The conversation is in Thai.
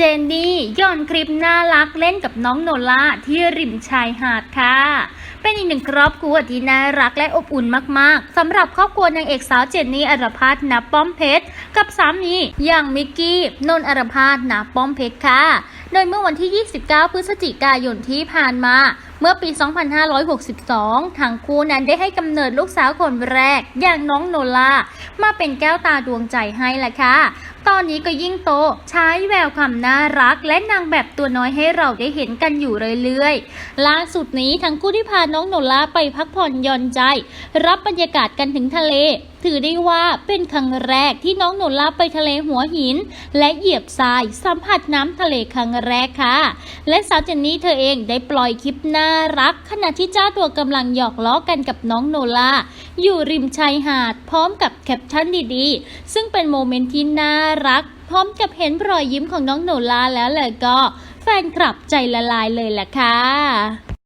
เจนนี่ย่อนคลิปน่ารักเล่นกับน้องโนล่าที่ริมชายหาดค่ะ เป็นอีกหนึ่งครอบครัวที่น่ารักและอบอุ่นมากๆสำหรับครอบครัวนางเอกสาวเจนนี่อรพัฒน์นาป้อมเพชรกับสามีอย่างมิกกี้นนท์อรพัฒน์นาป้อมเพชรค่ะ โดยเมื่อวันที่ 29 พฤศจิกายนที่ผ่านมา เมื่อปี 2562ทั้งคู่นั้นได้ให้กำเนิดลูกสาวคนแรก อย่างน้องโนลามาเป็นแก้วตาดวงใจให้ละค่ะ ตอนนี้ก็ยิ่งโตใช้แววความน่ารัก และนางแบบตัวน้อยให้เราได้เห็นกันอยู่เรื่อยๆ ล่าสุดนี้ทั้งคู่ที่พาน้องโนลาไปพักผ่อนหย่อนใจ รับบรรยากาศกันถึงทะเลถือได้ว่าเป็นครั้งแรกที่น้องโนล่าไปทะเลหัวหิน และเหยียบทรายสัมผัสน้ำทะเลครั้งแรกค่ะ และสาวเจนนี่เธอเองได้ปล่อยคลิปน่ารัก ขณะที่เจ้าตัวกำลังหยอกล้อกันกับน้องโนลาอยู่ริมชายหาด พร้อมกับแคปชั่นดีๆ ซึ่งเป็นโมเมนต์ที่น่ารัก พร้อมกับเห็นรอยยิ้มของน้องโนลาแล้วเลยก็แฟนคลับใจละลายเลยแหละค่ะ